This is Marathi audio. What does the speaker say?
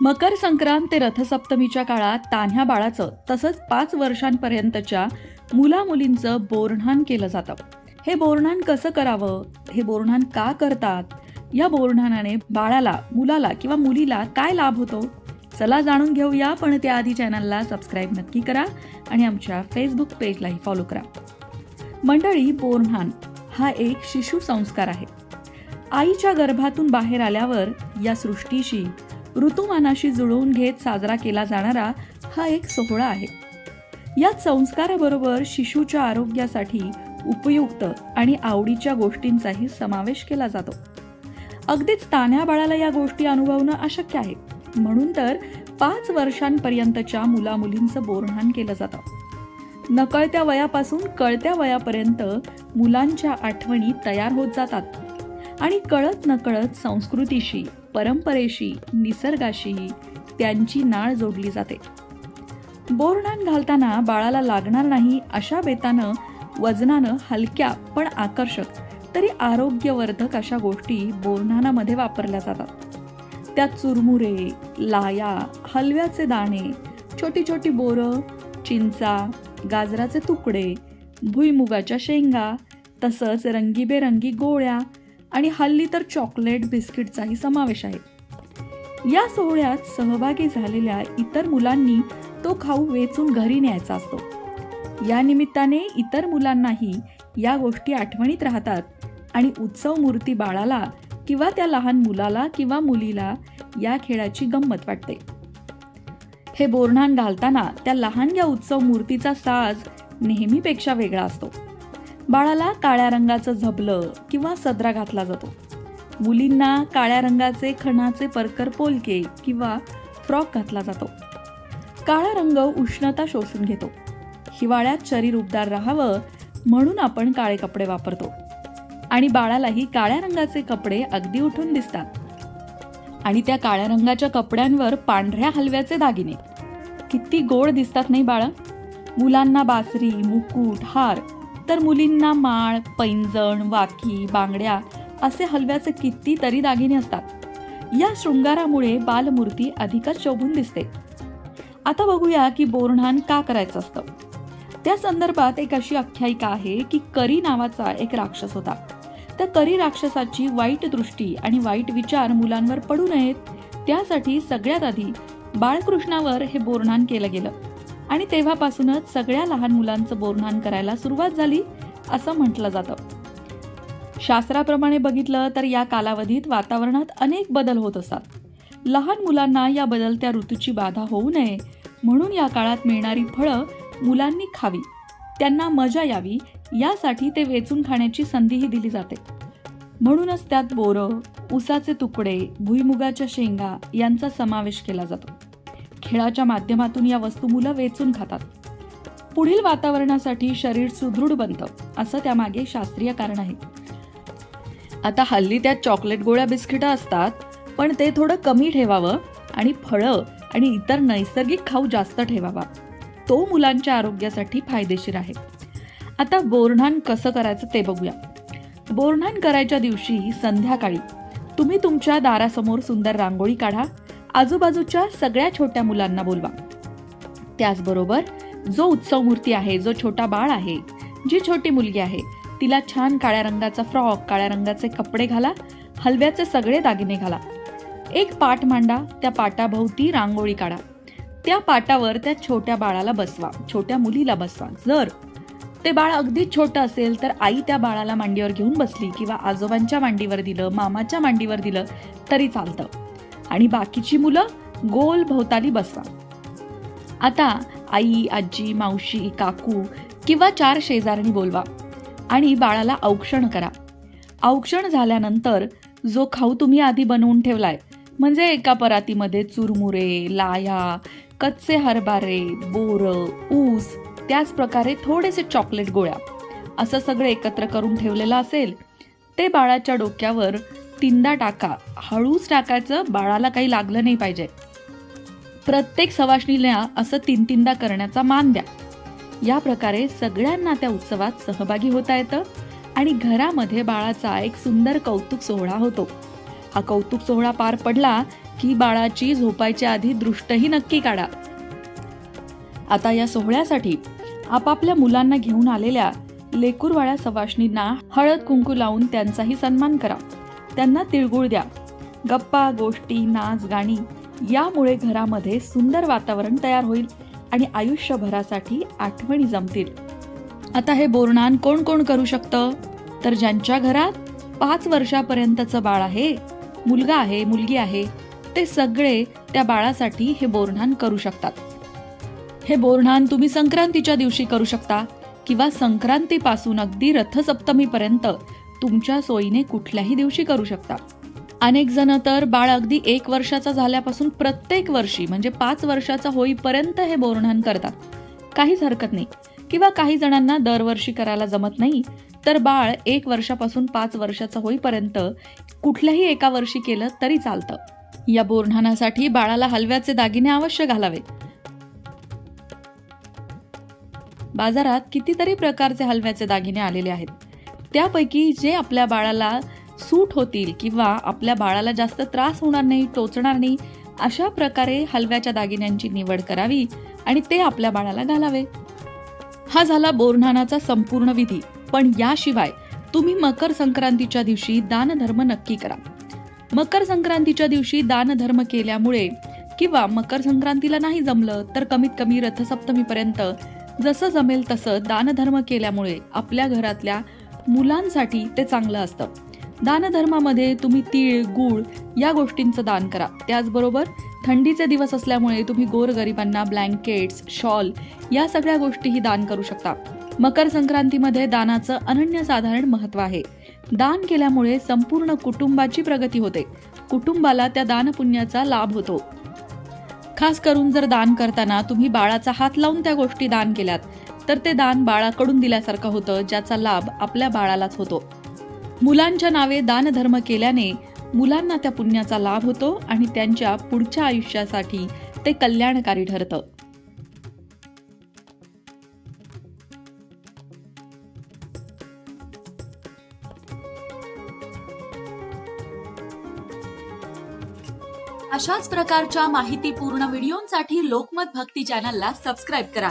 मकर संक्रांत ते रथसप्तमीच्या काळात तान्ह्या बाळाचं तसंच पाच वर्षांपर्यंतच्या मुला मुलींचं बोरणान केलं जातं. हे बोरणान कसं करावं? हे बोरणान का करतात? या बोरणानाने बाळाला मुलाला किंवा मुलीला काय लाभ होतो? चला जाणून घेऊया पण त्याआधी चॅनलला सबस्क्राईब नक्की करा आणि आमच्या फेसबुक पेजलाही फॉलो करा. मंडळी बोरणान हा एक शिशु संस्कार आहे. आईच्या गर्भातून बाहेर आल्यावर या सृष्टीशी ऋतुमानाशी जुळवून घेत साजरा केला जाणारा हा एक सोहळा आहे. या संस्काराबरोबर शिशूच्या आरोग्यासाठी उपयुक्त आणि आवडीच्या गोष्टींचाही समावेश केला जातो. अगदीच तान्या बाळाला या गोष्टी अनुभवणं अशक्य आहे. म्हणून तर पाच वर्षांपर्यंतच्या मुलामुलींचं बोरहाण केलं जातं. नकळत्या वयापासून कळत्या वयापर्यंत मुलांच्या आठवणी तयार होत जातात. आणि कळत नकळत संस्कृतीशी परंपरेशी निसर्गाशीही त्यांची नाळ जोडली जाते. बोरणान घालताना बाळाला लागणार नाही अशा बेतानं वजनानं हलक्या पण आकर्षक तरी आरोग्यवर्धक अशा गोष्टी बोरणानामध्ये वापरल्या जातात. त्यात चुरमुरे लाया हलव्याचे दाणे छोटी छोटी बोरं चिंचा गाजराचे तुकडे भुईमुगाच्या शेंगा तसंच रंगीबेरंगी गोळ्या आणि हल्ली तर चॉकलेट बिस्किटचाही समावेश आहे. या सोहळ्यात सहभागी झालेल्या इतर मुलांनी तो खाऊ वेचून घरी न्यायचा असतो. या निमित्ताने इतर मुलांनाही या गोष्टी आठवणीत राहतात आणि उत्सव मूर्ती बाळाला किंवा त्या लहान मुलाला किंवा मुलीला या खेळाची गंमत वाटते. हे बोरणान घालताना त्या लहानग्या उत्सव मूर्तीचा साज नेहमीपेक्षा वेगळा असतो. बाळाला काळ्या रंगाचं झबलं किंवा सदरा घातला जातो. मुलींना काळ्या रंगाचे खणाचे परकर पोलके किंवा फ्रॉक घातला जातो. काळा रंग उष्णता शोषून घेतो. हिवाळ्यात शरीर उबदार राहावं म्हणून आपण काळे कपडे वापरतो. आणि बाळालाही काळ्या रंगाचे कपडे अगदी उठून दिसतात. आणि त्या काळ्या रंगाच्या कपड्यांवर पांढऱ्या हलव्याचे दागिने. किती गोड दिसतात नाही बाळा? मुलांना बासरी मुकुट हार तर मुलींना माळ पैंजण वाकी बांगड्या असे हलव्याचे कितीतरी दागिने असतात. या शृंगारामुळे बालमूर्ती अधिकच शोभून दिसते. आता बघूया की बोरणान का करायचं असतं. त्या संदर्भात एक अशी आख्यायिका आहे की करी नावाचा एक राक्षस होता. त्या करी राक्षसाची वाईट दृष्टी आणि वाईट विचार मुलांवर पडू नयेत त्यासाठी सगळ्यात आधी बाळकृष्णावर हे बोरणान केलं गेलं. आणि तेव्हापासूनच सगळ्या लहान मुलांचं बोरधान करायला सुरुवात झाली असं म्हटलं जातं. शास्त्राप्रमाणे बघितलं तर या कालावधीत वातावरणात अनेक बदल होत असतात. लहान मुलांना या बदलत्या ऋतूची बाधा होऊ नये म्हणून या काळात मिळणारी फळं मुलांनी खावी. त्यांना मजा यावी यासाठी ते वेचून खाण्याची संधीही दिली जाते. म्हणूनच त्यात बोरं उसाचे तुकडे भुईमुगाच्या शेंगा यांचा समावेश केला जातो. खेळाच्या माध्यमातून या वस्तू मुलं वेचून खातात. पुढील वातावरणासाठी शरीर सुदृढ बनतं असं त्यामागे शास्त्रीय कारण आहे. आता हल्ली त्यात चॉकलेट गोळ्या बिस्किटं असतात पण ते थोडं कमी ठेवावं आणि फळं आणि इतर नैसर्गिक खाऊ जास्त ठेवावा. तो मुलांच्या आरोग्यासाठी फायदेशीर आहे. आता बोरणान कसं करायचं ते बघूया. बोरणान करायच्या दिवशी संध्याकाळी तुम्ही तुमच्या दारासमोर सुंदर रांगोळी काढा आजूबाजूच्या सगळ्या छोट्या मुलांना बोलवा. त्याचबरोबर जो उत्सव मूर्ती आहे जो छोटा बाळ आहे जी छोटी मुलगी आहे तिला छान काळ्या रंगाचा फ्रॉक काळ्या रंगाचे कपडे घाला हलव्याचे सगळे दागिने घाला. एक पाट मांडा त्या पाटाभोवती रांगोळी काढा. त्या पाटावर त्या छोट्या बाळाला बसवा छोट्या मुलीला बसवा. जर ते बाळ अगदीच छोटं असेल तर आई त्या बाळाला मांडीवर घेऊन बसली किंवा आजोबांच्या मांडीवर दिलं मामाच्या मांडीवर दिलं तरी चालतं. आणि बाकीची मुलं गोल भोवताली बसवा. आता आई आजी मावशी काकू किंवा चार शेजारणी बोलवा आणि बाळाला औक्षण करा. औक्षण झाल्यानंतर जो खाऊ तुम्ही आधी बनवून ठेवलाय म्हणजे एका परातीमध्ये चुरमुरे लाया कच्चे हरभारे बोरं ऊस त्याच प्रकारे थोडेसे चॉकलेट गोळ्या असं सगळं एकत्र करून ठेवलेलं असेल ते बाळाच्या डोक्यावर तीनदा टाका. हळूच टाकायचं बाळाला काही लागलं नाही पाहिजे. प्रत्येक सवाशणीला असं तीन तीनदा करण्याचा मान द्या. या प्रकारे सगळ्यांना त्या उत्सवात सहभागी होता येतं आणि घरामध्ये बाळाचा एक सुंदर कौतुक सोहळा होतो. हा कौतुक सोहळा पार पडला की बाळाची झोपायच्या आधी दृष्टही नक्की काढा. आता या सोहळ्यासाठी आपापल्या मुलांना घेऊन आलेल्या लेकूरवाळ्या सवाशणींना हळद कुंकू लावून त्यांचाही सन्मान करा. त्यांना तिळगुळ द्या. गप्पा गोष्टी नाच गाणी यामुळे घरामध्ये सुंदर वातावरण तयार होईल आणि आयुष्यभरासाठी आठवणी जमतील. आता हे बोरणान कोण कोण करू शकतं? तर ज्यांच्या घरात पाच वर्षापर्यंतचं बाळ आहे मुलगा आहे मुलगी आहे ते सगळे त्या बाळासाठी हे बोरणान करू शकतात. हे बोरणान तुम्ही संक्रांतीच्या दिवशी करू शकता किंवा संक्रांतीपासून अगदी रथसप्तमीपर्यंत तुमच्या सोयीने कुठल्याही दिवशी करू शकता. अनेक जण तर बाळ अगदी एक वर्षाचा झाल्यापासून प्रत्येक वर्षी म्हणजे पाच वर्षाचा होईपर्यंत हे बोरणान करतात. काहीच हरकत नाही. किंवा काही जणांना दरवर्षी करायला जमत नाही तर बाळ एक वर्षापासून पाच वर्षाचं होईपर्यंत कुठल्याही एका वर्षी केलं तरी चालतं. या बोरणानासाठी बाळाला हलव्याचे दागिने अवश्य घालावे बाजारात कितीतरी प्रकारचे हलव्याचे दागिने आलेले आहेत. त्यापैकी जे आपल्या बाळाला सूट होतील किंवा आपल्या बाळाला जास्त त्रास होणार नाही टोचणार नाही अशा प्रकारे हलव्याच्या दागिन्यांची निवड करावी आणि ते आपल्या बाळाला घालावे. हा झाला बोरणानाचा संपूर्ण विधी. पण याशिवाय तुम्ही मकर संक्रांतीच्या दिवशी दानधर्म नक्की करा. मकर संक्रांतीच्या दिवशी दानधर्म केल्यामुळे किंवा मकर संक्रांतीला नाही जमलं तर कमीत कमी रथसप्तमीपर्यंत जसं जमेल तसं दानधर्म केल्यामुळे आपल्या घरातल्या मुलांसाठी ते चांगलं असतं. दानधर्मामध्ये तुम्ही तीळ गूळ या गोष्टींचं दान करा. त्याचबरोबर थंडीचे दिवस असल्यामुळे तुम्ही गोरगरिबांना ब्लँकेट्स शॉल या सगळ्या गोष्टीही दान करू शकता. मकर संक्रांतीमध्ये दानाचं अनन्यसाधारण महत्त्व आहे. दान केल्यामुळे संपूर्ण कुटुंबाची प्रगती होते. कुटुंबाला त्या दानपुण्याचा लाभ होतो. खास करून जर दान करताना तुम्ही बाळाचा हात लावून त्या गोष्टी दान केल्यात तर ते दान बाळाकडून दिल्यासारखं होतं ज्याचा लाभ आपल्या बाळालाच होतो. मुलांच्या नावे दानधर्म केल्याने मुलांना त्या पुण्याचा लाभ होतो आणि त्यांच्या पुढच्या आयुष्यासाठी ते कल्याणकारी ठरतं. अशाच प्रकारच्या माहितीपूर्ण व्हिडिओंसाठी लोकमत भक्ती चॅनलला सबस्क्राईब करा.